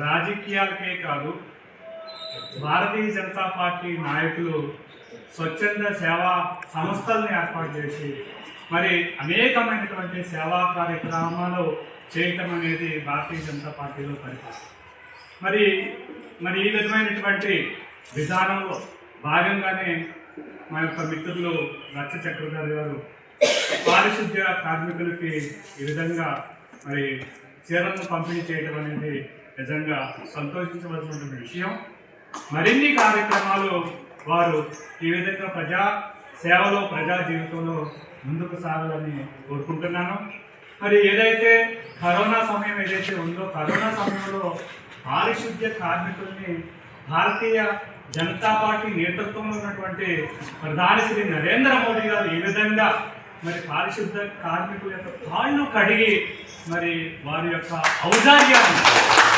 రాజకీయాలకే కాదు భారతీయ జనతా పార్టీ నాయకులు స్వచ్ఛంద సేవా సంస్థల్ని ఏర్పాటు చేసి మరి అనేకమైనటువంటి సేవా కార్యక్రమాలు చేయటం అనేది భారతీయ జనతా పార్టీలో పరిపాలన మరి మరి ఈ విధమైనటువంటి విధానంలో భాగంగానే మా యొక్క మిత్రులు రచ్చ చక్రధారి గారు పారిశుద్ధ్య కార్మికులకి ఈ విధంగా మరి చీరలను పంపిణీ చేయడం అనేది నిజంగా సంతోషించవలసినటువంటి విషయం. మరిన్ని కార్యక్రమాలు వారు ఈ విధంగా ప్రజా సేవలో ప్రజా జీవితంలో ముందుకు సాగాలని కోరుకుంటున్నాను. మరి ఏదైతే కరోనా సమయం ఏదైతే ఉందో కరోనా సమయంలో పారిశుద్ధ్య కార్మికుల్ని భారతీయ జనతా పార్టీ నేతృత్వంలో ఉన్నటువంటి ప్రధాని శ్రీ నరేంద్ర మోడీ గారు ఈ విధంగా మరి పారిశుద్ధ కార్మికుల యొక్క కాళ్ళు కడిగి మరి వారి యొక్క ఔదార్యాన్ని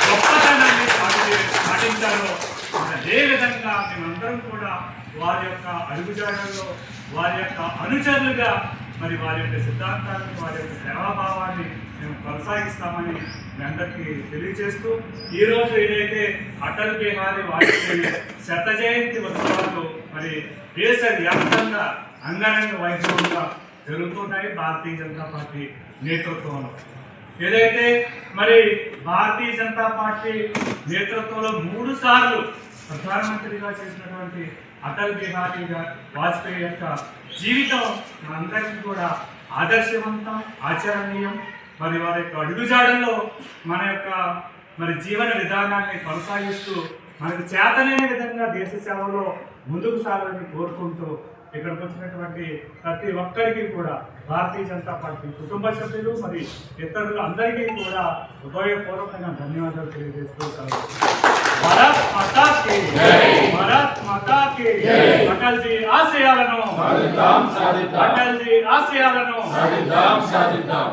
గొప్పతనాన్ని పాటి- పాటించారో మరి విధంగా మేమందరం కూడా వారి యొక్క అడుగుజాడల్లో వారి యొక్క అనుచరులుగా మరి వారి యొక్క సిద్ధాంతాన్ని వారి యొక్క సేవాభావాన్ని మేము కొనసాగిస్తామని మీ అందరికీ తెలియజేస్తూ ఈరోజు ఏదైతే అటల్ బిహారీ వాజ్పేయి శత జయంతి ఉత్సవాలు మరి దేశవ్యాప్తంగా అంగరంగ వైభవంగా జరుగుతున్నాయి భారతీయ జనతా పార్టీ నేతృత్వంలో. ఏదైతే మరి భారతీయ జనతా పార్టీ నేతృత్వంలో మూడు సార్లు ప్రధానమంత్రిగా చేసినటువంటి అటల్ బిహారీ వాజ్పేయి యొక్క జీవితం మనందరికీ కూడా ఆదర్శవంతం ఆచరణీయం మరి వారి యొక్క అడుగుజాడల్లో మన యొక్క మరి జీవన విధానాన్ని కొనసాగిస్తూ మనకు చేతనైన విధంగా దేశ సేవలో ముందుకు సాగాలని కోరుకుంటూ ఇక్కడికి వచ్చినటువంటి ప్రతి ఒక్కరికి కూడా భారతీయ జనతా పార్టీ కుటుంబ సభ్యులు మరి ఇతరులు అందరికీ కూడా హృదయపూర్వకంగా ధన్యవాదాలు తెలియజేస్తూ సెలవు. భారత్ మాతా కి భారత్ మాతా కి అటల్ జీ ఆశయాలను సాధిద్దాం సాధిద్దాం. అటల్ జీ ఆశయాలను సాధిద్దాం సాధిద్దాం.